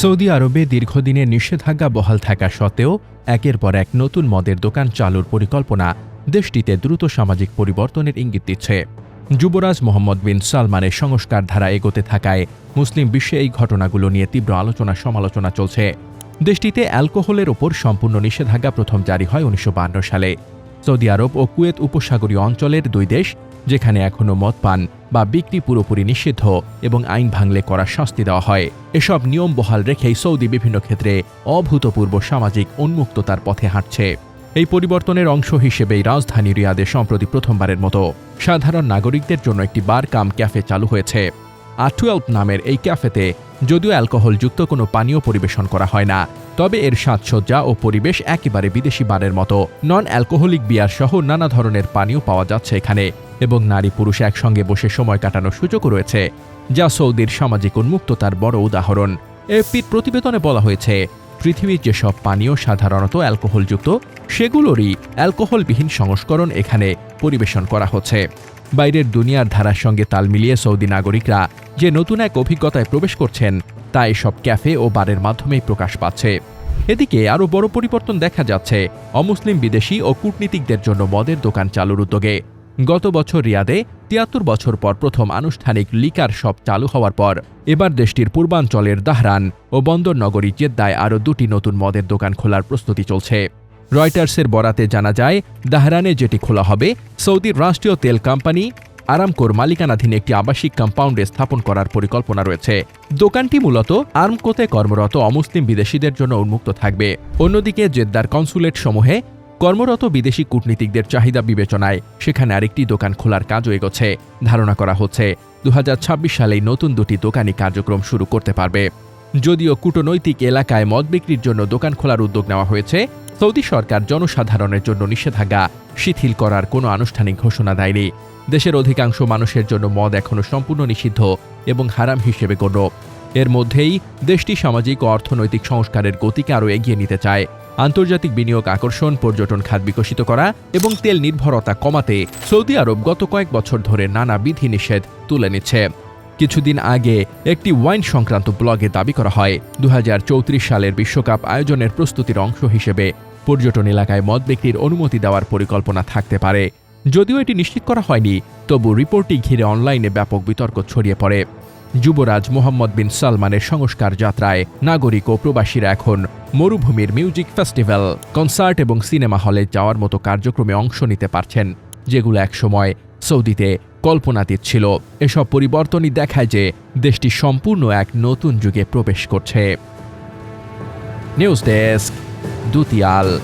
Saudi আরবে দীর্ঘদিনের নিষেধাজ্ঞা বহাল থাকা সত্ত্বেও একের পর এক নতুন মদের দোকান চালুর পরিকল্পনা দেশটিতে দ্রুত সামাজিক পরিবর্তনের ইঙ্গিত দিচ্ছে। যুবরাজ মোহাম্মদ বিন সালমানের সংস্কার ধারা এগোতে থাকায় মুসলিম বিশ্বে এই ঘটনাগুলো নিয়ে তীব্র আলোচনা সমালোচনা চলছে। দেশটিতে অ্যালকোহলের ওপর সম্পূর্ণ নিষেধাজ্ঞা প্রথম জারি হয় উনিশশো সালে। সৌদি আরব ও কুয়েত উপসাগরীয় অঞ্চলের দুই দেশ যেখানে এখনও মদ পান বা বিক্রি পুরোপুরি নিষিদ্ধ এবং আইন ভাঙলে করা শাস্তি দেওয়া হয়। এসব নিয়ম বহাল রেখেই সৌদি বিভিন্ন ক্ষেত্রে অভূতপূর্ব সামাজিক উন্মুক্ততার পথে হাঁটছে। এই পরিবর্তনের অংশ হিসেবেই রাজধানী রিয়াদে সম্প্রতি প্রথমবারের মতো সাধারণ নাগরিকদের জন্য একটি বার কাম ক্যাফে চালু হয়েছে। আটুয়েলভ নামের এই ক্যাফেতে যদিও অ্যালকোহলযুক্ত কোনো পানীয় পরিবেশন করা হয় না, তবে এর সাজসজ্জা ও পরিবেশ একেবারে বিদেশি বারের মতো। নন অ্যালকোহলিক বিয়ার সহ নানা ধরনের পানীয় পাওয়া যাচ্ছে এখানে। এবং নারী পুরুষ একসঙ্গে বসে সময় কাটানোর সুযোগও রয়েছে, যা সৌদির সামাজিক উন্মুক্ততার বড় উদাহরণ। এপির প্রতিবেদনে বলা হয়েছে, পৃথিবীর যেসব পানীয় সাধারণত অ্যালকোহলযুক্ত, সেগুলোরই অ্যালকোহলবিহীন সংস্করণ এখানে পরিবেশন করা হচ্ছে। বাইরের দুনিয়ার ধারার সঙ্গে তাল মিলিয়ে সৌদি নাগরিকরা যে নতুন এক অভিজ্ঞতায় প্রবেশ করছেন, তা এসব ক্যাফে ও বারের মাধ্যমেই প্রকাশ পাচ্ছে। এদিকে আরও বড় পরিবর্তন দেখা যাচ্ছে, অমুসলিম বিদেশি ও কূটনীতিকদের জন্য মদের দোকান চালুর উদ্যোগে। গত বছর রিয়াদে তিয়াত্তর বছর পর প্রথম আনুষ্ঠানিক লিকার শপ চালু হওয়ার পর এবার দেশটির পূর্বাঞ্চলের দাহরান ও বন্দর নগরী জেদ্দায় আরও দুটি নতুন মদের দোকান খোলার প্রস্তুতি চলছে। রয়টার্সের বরাতে জানা যায়, দাহরানে যেটি খোলা হবে, সৌদির রাষ্ট্রীয় তেল কোম্পানি আরামকোর মালিকানাধীন একটি আবাসিক কম্পাউন্ডে স্থাপন করার পরিকল্পনা রয়েছে। দোকানটি মূলত আর্মকোতে কর্মরত অমুসলিম বিদেশিদের জন্য উন্মুক্ত থাকবে। অন্যদিকে জেদ্দার কনসুলেট সমূহে কর্মরত বিদেশি কূটনীতিকদের চাহিদা বিবেচনায় সেখানে আরেকটি দোকান খোলার কাজও এগোচ্ছে। ধারণা করা হচ্ছে দু হাজার ছাব্বিশ সালেই নতুন দুটি দোকানই কার্যক্রম শুরু করতে পারবে। যদিও কূটনৈতিক এলাকায় মদ বিক্রির জন্য দোকান খোলার উদ্যোগ নেওয়া হয়েছে, সৌদি সরকার জনসাধারণের জন্য নিষেধাজ্ঞা শিথিল করার কোনো আনুষ্ঠানিক ঘোষণা দেয়নি। দেশের অধিকাংশ মানুষের জন্য মদ এখনও সম্পূর্ণ নিষিদ্ধ এবং হারাম হিসেবে গণ্য। এর মধ্যেই দেশটি সামাজিক ও অর্থনৈতিক সংস্কারের গতিকে আরও এগিয়ে নিতে চায়। আন্তর্জাতিক বিনিয়োগ আকর্ষণ, পর্যটন খাত বিকশিত করা এবং তেল নির্ভরতা কমাতে সৌদি আরব গত কয়েক বছর ধরে নানা বিধিনিষেধ তুলে নিচ্ছে। কিছুদিন আগে একটি ওয়াইন সংক্রান্ত ব্লগে দাবি করা হয় দু হাজার চৌত্রিশ সালের বিশ্বকাপ আয়োজনের প্রস্তুতির অংশ হিসেবে পর্যটন এলাকায় মদ বিক্রির অনুমতি দেওয়ার পরিকল্পনা থাকতে পারে। যদিও এটি নিশ্চিত করা হয়নি, তবু রিপোর্টটি ঘিরে অনলাইনে ব্যাপক বিতর্ক ছড়িয়ে পড়ে। যুবরাজ মোহাম্মদ বিন সালমানের সংস্কার যাত্রায় নাগরিক ও প্রবাসীরা এখন মরুভূমির মিউজিক ফেস্টিভ্যাল, কনসার্ট এবং সিনেমা হলে যাওয়ার মতো কার্যক্রমে অংশ নিতে পারছেন, যেগুলো একসময় সৌদিতে কল্পনাতীত ছিল। এসব পরিবর্তনই দেখায় যে দেশটি সম্পূর্ণ এক নতুন যুগে প্রবেশ করছে। News desk, দুতিয়াল।